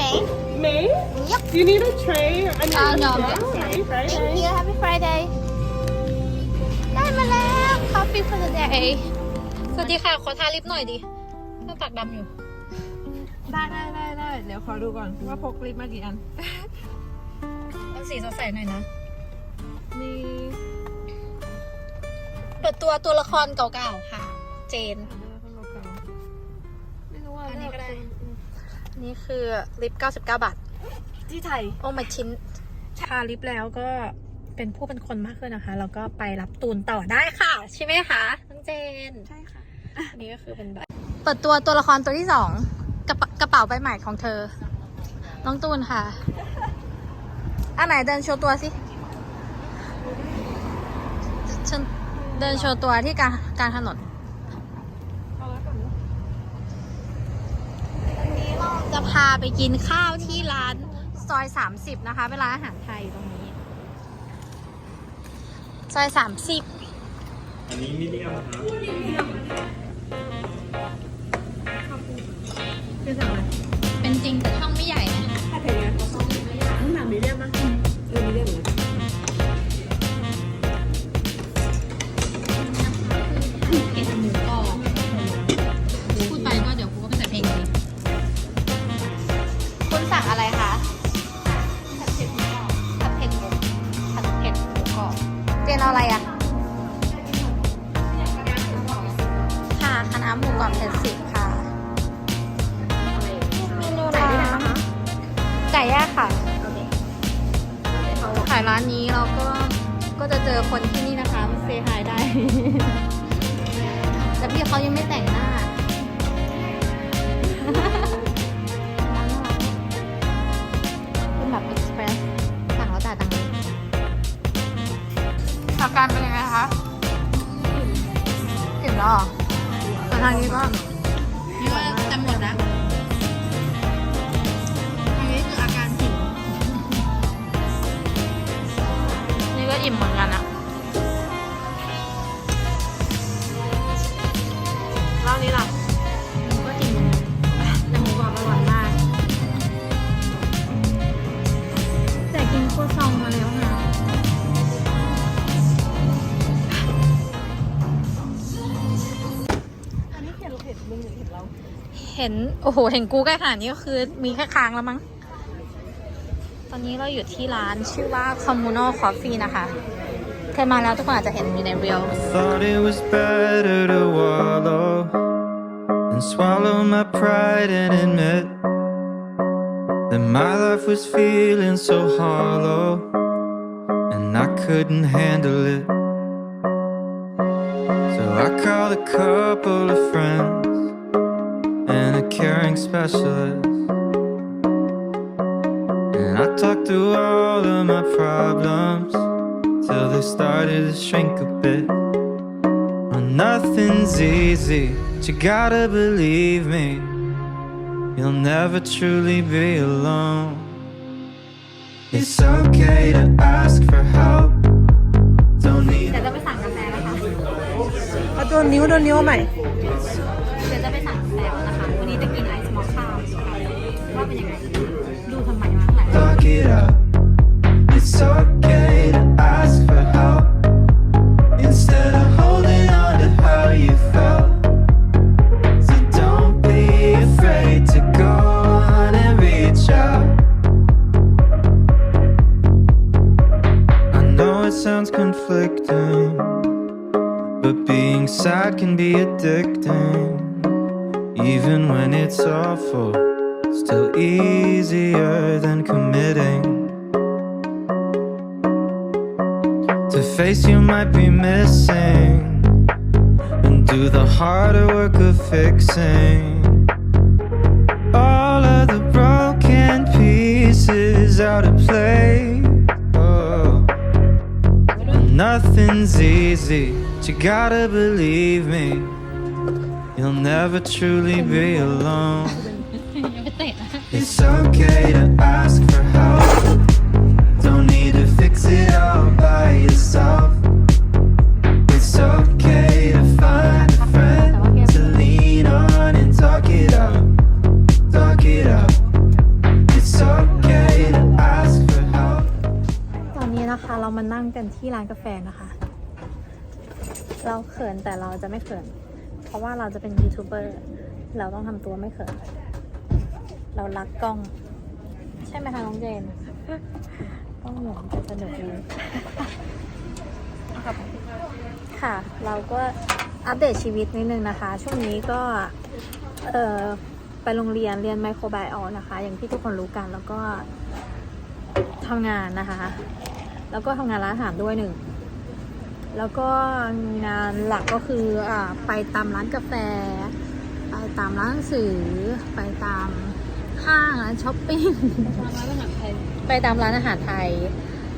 May. May? Yep. Do you need a tray? I mean, Uh, no, I'm yeah, good. Happy Friday. Thank you. Happy Friday. ได้มาแล้ว Coffee for the day สวัสดีค่ะ ขอทาลิปหน่อยดิหน้าปากดำอยู่ ได้ได้ได้ได้เดี๋ยวขอดูก่อนว่าพกลิปมากี่อันมันสีสดใสหน่อยนะ มีเปิดตัวตัวละครเก่าๆค่ะ เจน นี่คือลิป 99 บาท ที่ไทย โอ้มาชิ้นทาลิปแล้วก็เป็นผู้เป็นคนมากขึ้นนะคะ แล้วก็ไปรับตูนต่อได้ค่ะ ใช่ไหมคะน้องเจน ใช่ค่ะ อันนี้ก็คือเป็นแบบเปิดตัวตัวละครตัวที่สองกระเป๋ากระเป๋าใบใหม่ของเธอ น้องตูนค่ะ อันไหนเดินโชว์ตัวสิฉันเดินโชว์ตัวที่กลางกลางถนน เอาไว้ก่อนนะ วันนี้เรา จะพาไปกินข้าวที่ร้านซอยสามสิบนะคะเป็นร้านอาหารไทยตรงนี้ ซอยสามสิบอันนี้มีเดียมครับคือสั่งอะไราหมูกรอบเผ็ดสิบค่ะ เมนูร้านไก่ย่างค่ะ ขายร้านนี้เราก็ ก็จะเจอคนที่นี่นะคะมาเซฮายได้ แต่พี่เขายังไม่แต่งหน้า อิ่มเหมือนกันอะเล่านี้ล่ะก็อิ่มแต่หมูกรอบอร่อยมาก แต่กินครัวซองมาแล้วนะอันนี้เห็นเห็นมึงหรือเห็นเรา เห็น โอ้โห เห็นกูใกล้ขนาดนี้ก็คือมีแค่ค้างแล้วมั้งต อนนี้เราอยู่ที่ร้านชื่อว่า Communal Coffee นะคะ เคยมาแล้วทุกคนอาจจะเห็นอยู่ใน Reel Thought it was better to wallow and swallow my pride and admit that my life was feeling so hollow and I couldn't handle it. So I called a couple of friends and a caring specialist. And I talked through all of my problems till they started to shrink a bit. Well, nothing's easy, but you gotta believe me. You'll never truly be alone. It's okay to ask for help. Don't need เดี๋ยวจะไปสั่งกาแฟนะคะ เอาโดนนิ้วโดนนิ้วใหม่ still easier than committing. To face you might be missing, and do the harder work of fixing. All of the broken pieces out of place. Oh. Nothing's easy, but you gotta believe me. You'll never truly be alone. It's okay to ask for help. Don't need to fix it all by yourself. It's okay to find a friend to lean on and talk it out. Talk it out. It's okay to ask for help. ตอนนี้นะคะเรามานั่งกันที่ร้านกาแฟนะคะ เราเขินแต่เราจะไม่เขิน เพราะว่าเราจะเป็นยูทูบเบอร์ เราต้องทำตัวไม่เขิน เรารักกล้อง ใช่ไหมคะน้องเจนกล้องหมุนจะสนุกดีค่ะ เราก็อัปเดตชีวิตนิดนึงนะคะ ช่วงนี้ก็เออไปโรงเรียนเรียนไมโครไบโอนะคะ อย่างที่ทุกคนรู้กันแล้วก็ทำงานนะคะ แล้วก็ทำงานร้านอาหารด้วยหนึ่งแล้วก็งานหลักก็คืออ่าไปตามร้านกาแฟ ไปตามร้านหนังสือ ไปตาม ห้างร้านช้อปปิ้งร้านอาหารไทยไปตามร้านอาหารไทย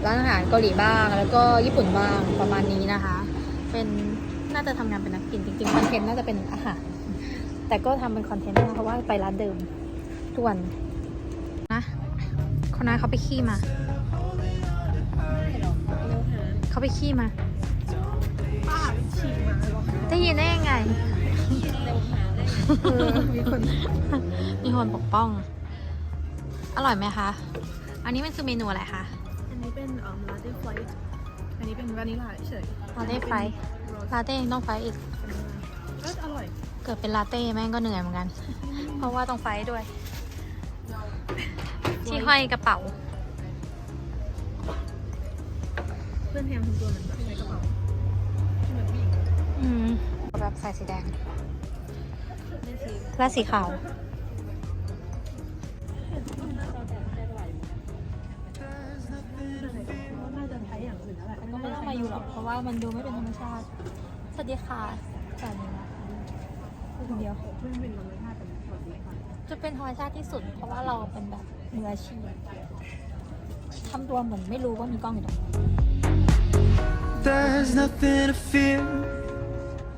ร้านอาหารเกาหลีบ้าง แล้วก็ญี่ปุ่นบ้างประมาณนี้นะคะ เป็นน่าจะทำงานเป็นนักกินจริงๆคอนเทนต์น่าจะเป็นอาหารแต่ก็ทำเป็นคอนเทนต์นะเพราะว่าไปร้านเดิมทุกวันนะคนนั้นเขาไปขี้มาเขาไปขี้มาป้าฉี่มาหรอได้ยินได้ยังไงเร็วหาเลยมีคนมีคนปกป้อง อร่อยไหมคะ อันนี้มันคือเมนูอะไรคะอันนี้เป็นเอ่อลาเต้ไฟอันนี้เป็นวานิลลาเฉยลาเต้ไฟลาเต้ยังต้องไฟอีกก็อร่อย เกิดเป็นลาเต้แม่งก็เหนื่อยเหมือนกัน เพราะว่าต้องไฟท์ด้วย ที่ห้อยกระเป๋า เพื่อนแฮมทำตัวเหมือนแบบในกระเป๋าเหมือนผู้หญิงอืมแบบใส่สีแดงไม่ซีและสีขาว แล้วแหละก็ไม่ต้องมาอยู่หรอกเพราะว่ามันดูไม่เป็นธรรมชาติ สวัสดีค่ะสวัสดีนะคะพูดคนเดียวเพื่อนเป็นธรรมชาติเป็นแบบนี้ค่ะจะเป็นธรรมชาติที่สุด เพราะว่าเราเป็นแบบมืออาชีพทำตัวเหมือนไม่รู้ว่ามีกล้องอยู่ตรงนี้ There's nothing to fear.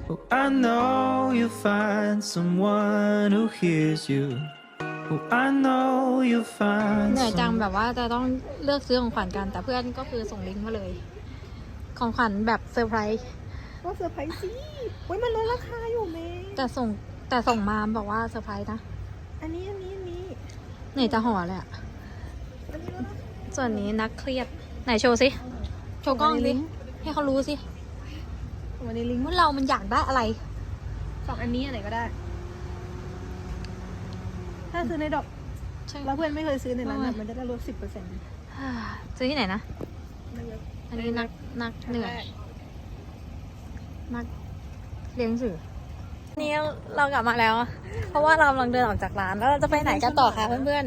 Oh, I know you'll find someone who hears you. เหนื่อยจัง someone. แบบว่าจะต้องเลือกซื้อของขวัญกัน แต่เพื่อนก็คือส่งลิงก์มาเลย ของขวัญแบบเซอร์ไพรส์ว่าเซอร์ไพรส์สิอุ้ยมันลดราคาอยู่เมย์แต่ส่งแต่ส่งมาบอกว่าเซอร์ไพรส์นะ อันนี้อันนี้อันนี้เหนื่อยจะห่อเลยอะอันนี้แล้วนะส่วนนี้นักเครียด ไหนโชว์สิ โชว์กล้องสิให้เขารู้สิวันนี้ลิงก์ว่าเรามันอยากได้อะไร สองอันนี้อันไหนก็ได้ ถ้าซื้อในดอกใช่แล้วเพื่อนไม่เคยซื้อในร้านทำไมแบบมันจะได้ลดสิบเปอร์เซ็นต์ซื้อที่ไหนนะ อันนี้นักนักเหนื่อยนักเรียนหนังสือนี่เรากลับมาแล้ว เพราะว่าเรากำลังเดินออกจากร้าน แล้วเราจะไปไหนกันต่อคะเพื่อน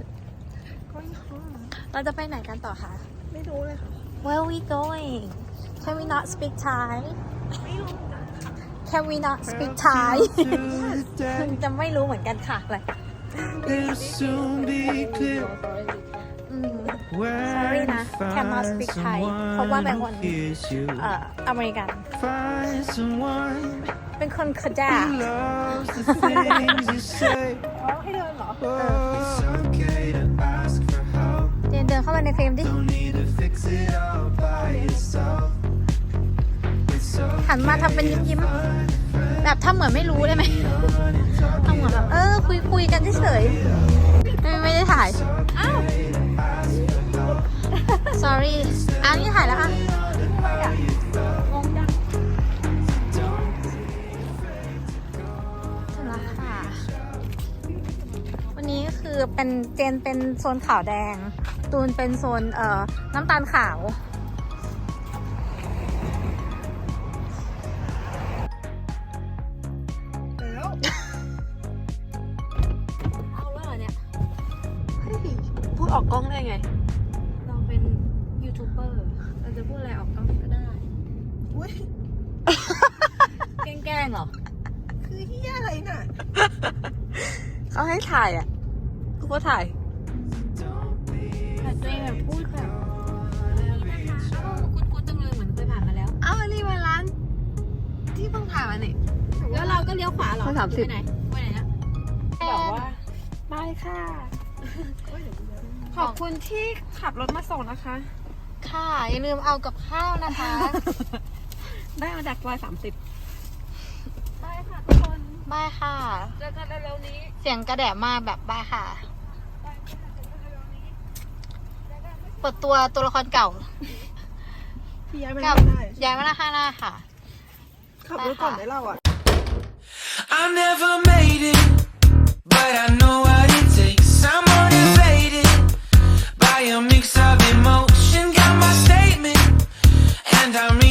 ก็ค่ะๆเราจะไปไหนกันต่อคะไม่รู้เลยค่ะ Where we going Can we not speak Thai ไม่รู้ Can we not speak Thai Through the day, จะไม่รู้เหมือนกันค่ะอะไร it'll soon be clear อืม where Sorry to นะ cannot find speak Thai เพราะว่า someone เป็นคน who hears you. เอ่ออเมริกัน Find someone เป็นคนขจ้า who loves the things you say. อ๋อให้เดินเหรอ Oh, it's okay to ask for help. เดินเดินเข้ามาในเฟรมดิ Don't need to fix it all by yourself. It's so หันมาทำเป็นยิ้มยิ้มๆแบบทำเหมือนไม่รู้ได้ไหมทำ เหมือนแบบเออคุยคุยกันเฉยๆไม่ไม่ได้ถ่าย อ้าว sorry อันนี้ถ่ายแล้วอะงงจังถึงแล้วค่ะ วันนี้คือเป็นเจนเป็นโซนขาวแดง ตูนเป็นโซนเอ่อน้ำตาลขาวแล้ว ออกกล้องได้ไง เราเป็นยูทูบเบอร์ เราจะพูดอะไรออกกล้องก็ได้ อุ้ยแกล้งๆเหรอ คือเฮียอะไรน่ะ เขาให้ถ่ายอะ กูก็ถ่ายแต่ตัวเองแบบพูดแบบนี่นะคะเอ้าคุ้นๆจังเลยเหมือนเคยผ่านมาแล้วเอ้าอันนี้มาร้าน ที่เพิ่งถ่ายมานี่แล้วเราก็เลี้ยวขวาเหรอข้อสามสิบไปไหนไปไหนนะแบบว่าบายค่ะ ขอบคุณที่ขับรถมาส่งนะคะ ค่ะอย่าลืมเอากับข้าวนะคะ ได้มาจากซอยสามสิบบายค่ะทุกคนบายค่ะ เจอกันเร็วๆนี้เสียงกระแดะมากแบบบายค่ะเปิดตัวตัวละครเก่าพี่ย้ายไปกับไม่ได้ย้ายมาหน้าข้างหน้าค่ะ ขับรถก่อนได้เราอะ I never made it, but A mix of emotion. Got my statement, and I'm